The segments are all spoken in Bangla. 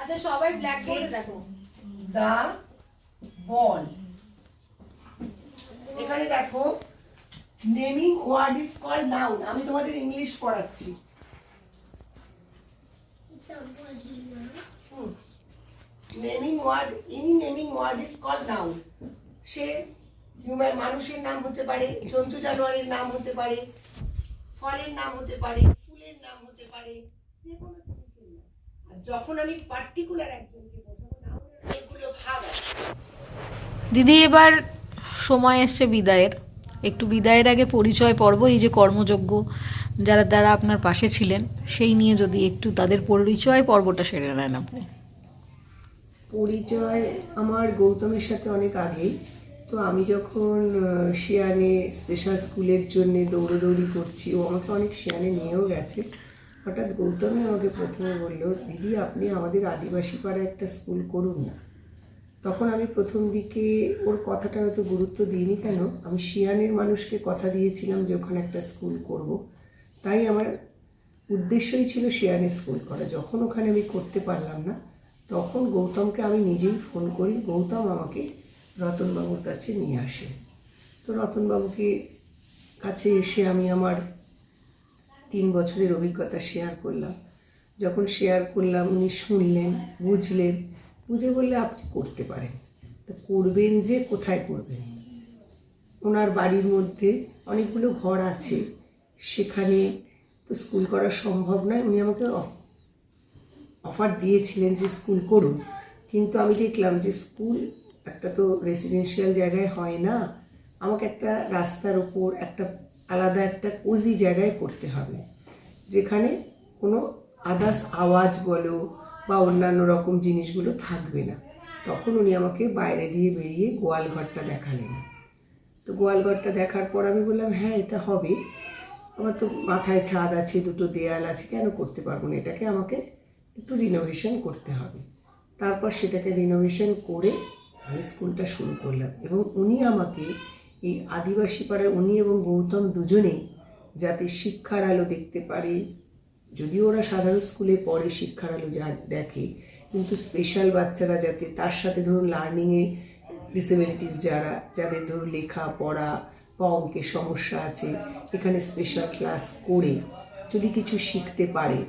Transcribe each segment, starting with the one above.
আচ্ছা সবাই ব্ল্যাক বোর্ডে দেখো। দা বল এখানে দেখো naming word is call noun আমি তোমাদের ইংলিশ পড়াচ্ছি। নেমিং ওয়ার্ড ইনি naming word is call noun say human মানুষের নাম হতে পারে জন্তু জানোয়ারের নাম হতে পারে ফলের নাম হতে পারে ফুলের নাম হতে পারে। যে কোনো জিনিসের নাম। আর যখন আমি পার্টিকুলার একজনকে বোঝাবো অনেকগুলো ভাগ আছে। দিদি এবার সময় এসছে বিদায়ের। একটু বিদায়ের আগে পরিচয় পর্ব এই যে কর্মযোগ্য যারা যারা আপনার পাশে ছিলেন সেই নিয়ে যদি একটু তাদের পরিচয় পর্বটা সেরে নেন আপনি। পরিচয় আমার গৌতমের সাথে অনেক আগেই। তো আমি যখন শিয়ানে স্পেশাল স্কুলের জন্য দৌড়োদৌড়ি করছি, ও আমাকে অনেক শিয়ানে নিয়েও গেছে। হঠাৎ গৌতমই আমাকে প্রথমে বলল, দিদি, আপনি আমাদের আদিবাসী পাড়ায় একটা স্কুল করুন না। তখন আমি প্রথম দিকে ওর কথাটা হয়তো গুরুত্ব দিইনি কেন, আমি শিয়ানের মানুষকে কথা দিয়েছিলাম যে ওখানে একটা স্কুল করব। তাই আমার উদ্দেশ্যই ছিল শিয়ানে স্কুল করা। যখন ওখানে আমি করতে পারলাম না, তখন গৌতমকে আমি নিজেই ফোন করি। গৌতম আমাকে রতনবাবুর কাছে নিয়ে আসে। তো রতনবাবুকে কাছে এসে আমি আমার তিন বছরের অভিজ্ঞতা শেয়ার করলাম। যখন শেয়ার করলাম, উনি শুনলেন, বুঝলেন। বুঝে বললে, আপনি করতে পারেন। তো করবেন যে, কোথায় করবেন? ওনার বাড়ির মধ্যে অনেকগুলো ঘর আছে। সেখানে তো স্কুল করা সম্ভব নয়। উনি আমাকে অফ- অফার দিয়েছিলেন যে স্কুল করুন। কিন্তু আমি দেখলাম যে স্কুল একটা তো রেসিডেন্সিয়াল জায়গায় হয় না, আমাকে একটা রাস্তার ওপর একটা আলাদা একটা কোজি জায়গায় করতে হবে। যেখানে কোনো আদার্স আওয়াজ বলো বা অন্যান্য রকম জিনিসগুলো থাকবে না। তখন উনি আমাকে বাইরে দিয়ে বেরিয়ে গোয়াল ঘরটা দেখালেন। তো গোয়াল ঘরটা দেখার পর আমি বললাম হ্যাঁ এটা হবে। আমার তো মাথায় ছাদ আছে, দুটো দেয়াল আছে, কেন করতে পারব না? এটাকে আমাকে একটু রিনোভেশন করতে হবে। তারপর সেটাকে রিনোভেশন করে আমি স্কুলটা শুরু করলাম। এবং উনি আমাকে এই আদিবাসী পাড়ায় উনি এবং গৌতম দুজনেই যাতে শিক্ষার আলো দেখতে পারে, যদিও ওরা সাধারণ স্কুলে পড়ে, শিক্ষার আলো যা দেখে, কিন্তু স্পেশাল বাচ্চারা যাতে তার সাথে ধরুন লার্নিংয়ে ডিসেবিলিটিস যারা, যাদের ধরুন লেখা, পড়া বা অঙ্কের সমস্যা আছে, এখানে স্পেশাল ক্লাস করে যদি কিছু শিখতে পারে,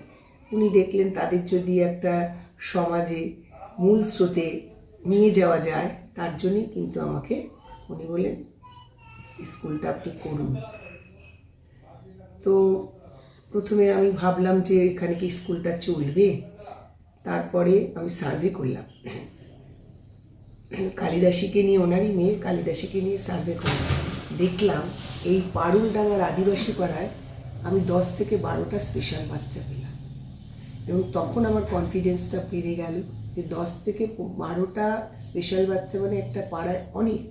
উনি দেখলেন তাদের যদি একটা সমাজে মূল স্রোতে নিয়ে যাওয়া যায়, তার জন্যই কিন্তু আমাকে উনি বলেন স্কুলটা আপনি করুন। তো প্রথমে আমি ভাবলাম যে এখানে কি স্কুলটা চলবে, তারপরে আমি সার্ভে করলাম। কালিদাসীকে নিয়ে, ওনারই মেয়ে কালিদাসীকে নিয়ে সার্ভে করলাম। দেখলাম এই পারুলডাঙ্গার আদিবাসী পাড়ায় আমি দশ থেকে বারোটা স্পেশাল বাচ্চা পেলাম। এবং তখন আমার কনফিডেন্সটা বেড়ে গেল। যে দশ থেকে বারোটা স্পেশাল বাচ্চা মানে একটা পাড়ায় অনেক।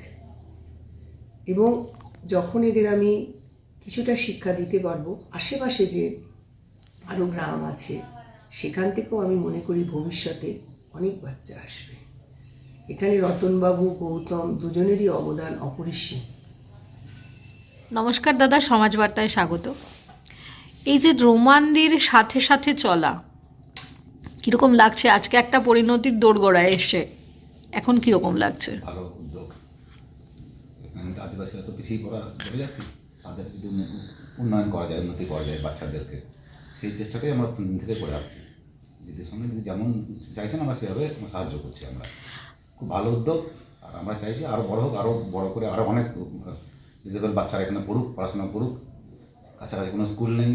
এবং যখন এদের আমি কিছুটা শিক্ষা দিতে পারব, আশেপাশে যে আরও গ্রাম আছে, সেখান থেকেও আমি মনে করি ভবিষ্যতে অনেক বাচ্চা আসবে। এখানে রতনবাবু, গৌতম দুজনেরই অবদান অপরিসীম। নমস্কার দাদা সমাজ বার্তায় স্বাগত। এই যে রোমানদের সাথে সাথে চলা কীরকম লাগছে? আজকে একটা পরিণতির দোরগোড়ায় এসছে এখন কীরকম লাগছে? ভালো উদ্যোগ। আদিবাসীরা তো পিছিয়ে পড়া চলে যাচ্ছে। তাদের উন্নয়ন করা যায়, উন্নতি করা যায় বাচ্চাদেরকে, সেই চেষ্টাটাই আমরা তিন থেকে করে আসছি। দিদির সঙ্গে দিদি যেমন চাইছেন, আমরা সেভাবে সাহায্য করছি আমরা। খুব ভালো উদ্যোগ। আর আমরা চাইছি আরও বড় হোক আরও বড় করে আরও অনেক ডিসেবল বাচ্চারা এখানে পড়ুক, পড়াশোনা করুক। কাছাকাছি কোনো স্কুল নেই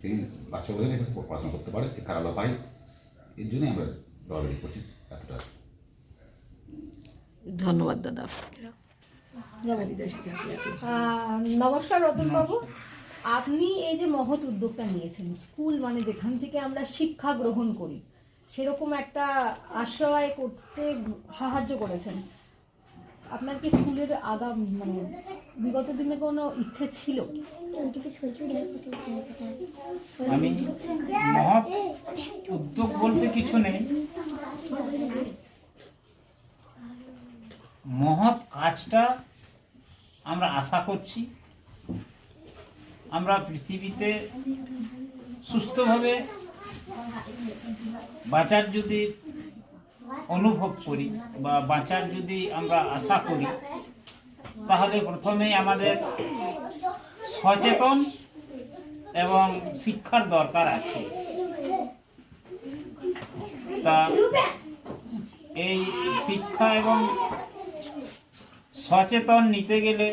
সেই বাচ্চাগুলো এখানে পড়াশোনা করতে পারে শিক্ষার আলো পাই এর জন্যই আমরা দৌড়াদৌড়ি করছি এতটা। ধন্যবাদ দাদা। নমস্কার রতনবাবু আপনি এই যে মহৎ উদ্যোগটা নিয়েছেন স্কুল মানে যেখান থেকে আমরা শিক্ষা গ্রহণ করি সেরকম একটা আশ্রয় করতে সাহায্য করেছেন। আপনার কি স্কুলের আগাম মানে বিগত দিনে কোনো ইচ্ছে ছিল? আমি মহৎ উদ্যোগ বলতে কিছু নেই। মহৎ কাজটা আমরা আশা করছি। আমরা পৃথিবীতে সুস্থভাবে বাঁচার যদি অনুভব করি বা বাঁচার যদি আমরা আশা করি, তাহলে প্রথমেই আমাদের সচেতন এবং শিক্ষার দরকার আছে। তা এই শিক্ষা এবং সচেতন নিতে গেলে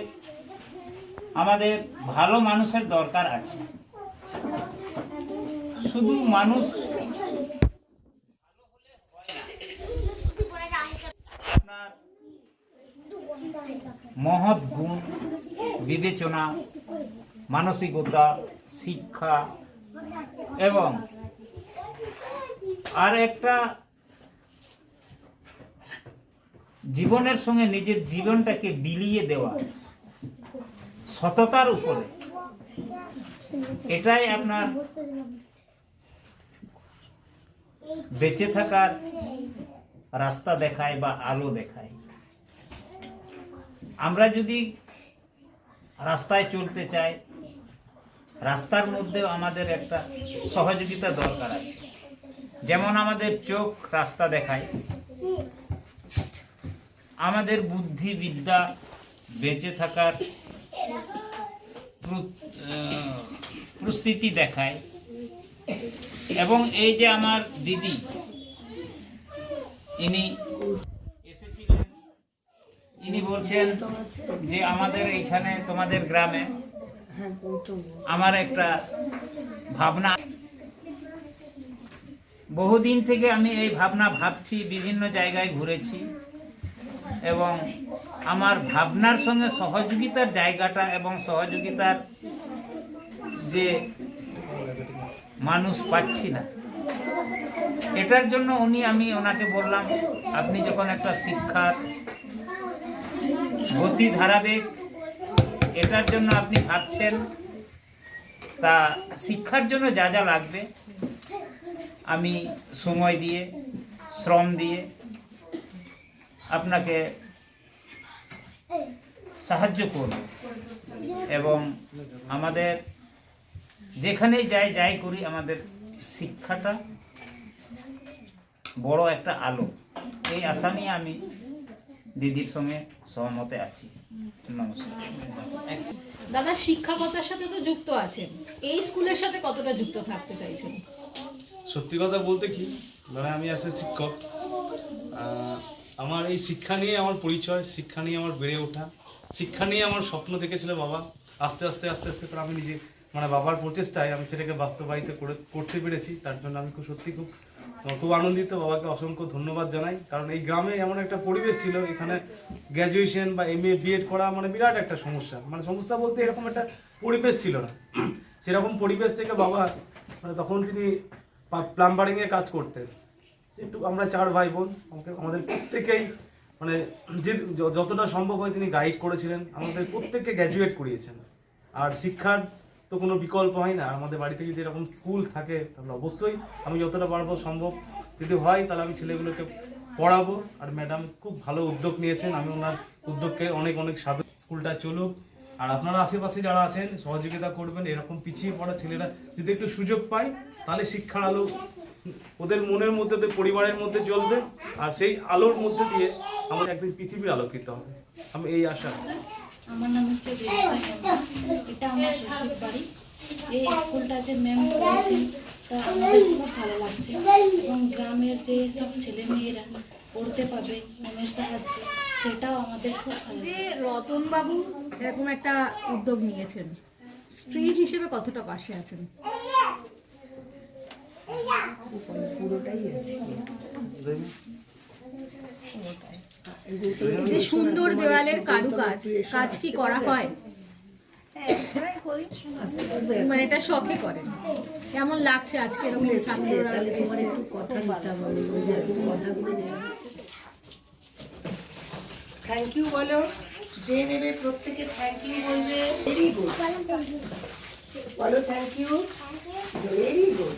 আমাদের ভালো মানুষের দরকার আছে। শুধু মানুষ মহৎ গুণ, বিবেচনা, মানসিকতা, শিক্ষা এবং আর একটা জীবনের সঙ্গে নিজের জীবনটাকে বিলিয়ে দেওয়া, সততার উপরে। এটাই আপনার বেঁচে থাকার রাস্তা দেখায় বা আলো দেখায়। আমরা যদি রাস্তায় চলতে চাই, রাস্তার মধ্যেও আমাদের একটা সহযোগিতা দরকার আছে। যেমন আমাদের চোখ রাস্তা দেখায়, আমাদের বুদ্ধি বিদ্যা বেঁচে থাকার প্র- প্রস্তুতি দেখায়। এবং এই যে আমার দিদি, ইনি বলছেন যে আমাদের এইখানে, তোমাদের গ্রামে আমার একটা ভাবনা। বহুদিন থেকে আমি এই ভাবনা ভাবছি, বিভিন্ন জায়গায় ঘুরেছি এবং আমার ভাবনার সঙ্গে সহযোগিতার জায়গাটা এবং সহযোগিতার যে মানুষ পাচ্ছি না, এটার জন্য উনি আমি ওনাকে বললাম, আপনি যখন একটা শিক্ষার গতি ধারাবাহিক এটার জন্য আপনি ভাবছেন, তা শিক্ষার জন্য যা যা লাগবে, আমি সময় দিয়ে, শ্রম দিয়ে আপনাকে সাহায্য করব। এবং আমাদের যেখানেই যাই যাই করি, আমাদের শিক্ষাটা বড় একটা আলো। এই আশা নিয়ে আমি দিদির সঙ্গে সহমতে আছি। নমস্কার দাদা শিক্ষকতার সাথে তো যুক্ত আছেন। এই স্কুলের সাথে কতটা যুক্ত থাকতে চাইছেন? সত্যি কথা বলতে কি মানে আমি আসলে শিক্ষক আমার এই শিক্ষা নিয়ে আমার পরিচয় শিক্ষা নিয়ে আমার বেড়ে ওঠা শিক্ষা নিয়ে আমার স্বপ্ন দেখেছিল বাবা। আস্তে আস্তে আস্তে আস্তে করে আমি নিজে মানে বাবার প্রচেষ্টায় আমি সেটাকে বাস্তবায়িত করে করতে পেরেছি তার জন্য আমি খুব সত্যি খুব খুব আনন্দিত, বাবাকে অসংখ্য ধন্যবাদ জানাই। কারণ এই গ্রামে এমন একটা পরিবেশ ছিল, এখানে গ্র্যাজুয়েশন বা এম এ করা মানে বিরাট একটা সমস্যা। মানে সমস্যা বলতে এরকম একটা পরিবেশ ছিল না। সেরকম পরিবেশ থেকে বাবা মানে তখন তিনি প্লাম্বারিংয়ে কাজ করতেন। একটু আমরা চার ভাই বোন আমাদের প্রত্যেকেই মানে য- যতটা সম্ভব হয় তিনি গাইড করেছিলেন, আমাদের প্রত্যেককে গ্র্যাজুয়েট করিয়েছেন। আর শিক্ষার তো কোনো বিকল্প হয় না। আমাদের বাড়িতে যদি এরকম স্কুল থাকে, তাহলে অবশ্যই আমি যতটা পারব সম্ভব। যদি হয়, তাহলে আমি ছেলেগুলোকে পড়াবো। আর ম্যাডাম খুব ভালো উদ্যোগ নিয়েছেন। আমি ওনার উদ্যোগকে অনেক অনেক সাধু। স্কুলটা চলুক। আর আপনারা আশেপাশে যারা আছেন, সহযোগিতা করবেন। এরকম পিছিয়ে পড়া ছেলেরা যদি একটু সুযোগ পায়, তাহলে শিক্ষার আলো ওদের মনের মধ্যে, ওদের পরিবারের মধ্যে জ্বলবে। আর সেই আলোর মধ্যে দিয়ে আমাদের একদিন পৃথিবীর আলোকিত হবে। আমি এই আশা। আমার নাম হচ্ছে এটা আমার শ্বশুর বাড়ি এই স্কুলটা যে ম্যাম করেছেন তা আমাদের খুব ভালো লাগছে। এবং গ্রামের যে সব ছেলে মেয়েরা পড়তে পাবে ম্যামের সাহায্যে সেটাও আমাদের খুব ভালো যে রতন বাবু এরকম একটা উদ্যোগ নিয়েছেন স্ট্রিট হিসেবে কতটা পাশে আছেন? পুরোটাই আছে। যে সুন্দর দেওয়ালের কারুকাজ, কাজ কি করা হয়? মানে এটা শখে করেন কেমন লাগছে আজকে এরকম থ্যাংক ইউ বলো। যে নেবে প্রত্যেকে থ্যাংক ইউ বলবে। ভেরি গুড বলো থ্যাংক ইউ ভেরি গুড